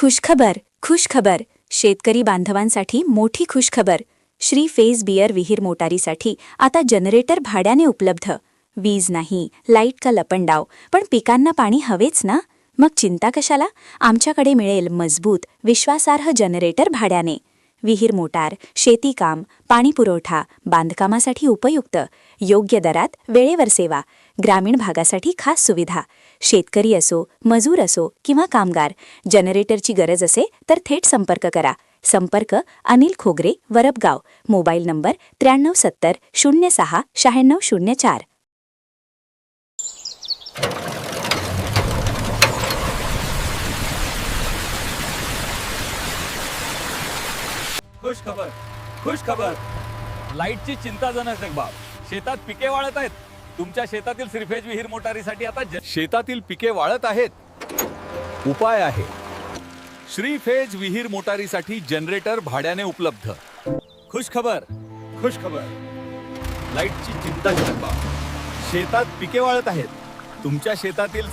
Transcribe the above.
खुशखबर खुशखबर. शेतकरी बांधवांसाठी मोठी खुशखबर. Shri phase beer विहीर मोटारीसाठी आता जनरेटर भाड्याने उपलब्ध. वीज नाही लाइट का लपंडाव. पण पिकांना पाणी हवेच ना? मग चिंता कशाला? आमच्याकडे मिळेल मजबूत विश्वासार्ह जनरेटर भाड्याने. विहीर मोटार शेतीकाम पाणीपुरवठा बांधकामासाठी उपयुक्त योग्य दरात वेळेवर सेवा ग्रामीण भागासाठी खास सुविधा. शेतकरी असो मजूर असो किंवा कामगार जनरेटरची गरज असे तर थेट संपर्क करा. संपर्क अनिल खोगरे वरबगाव मोबाईल नंबर त्र्याण्णव सत्तर शून्य सहा शहाण्णव शून्य चार. खुश खबर खुश खबर लाईटची चिंताजनक बाब शेतात पिके वाळत आहेत. तुमच्या शेतातील श्रीफेज विहीर मोटारीसाठी आता शेतातील पिके वाळत आहेत. उपाय आहे. श्रीफेज विहीर मोटारीसाठी जनरेटर भाड्याने उपलब्ध. खुश खबर खुश खबर लाईटची चिंताजनक बाब. शेतात पिके वाळत आहेत. तुमच्या शेतातील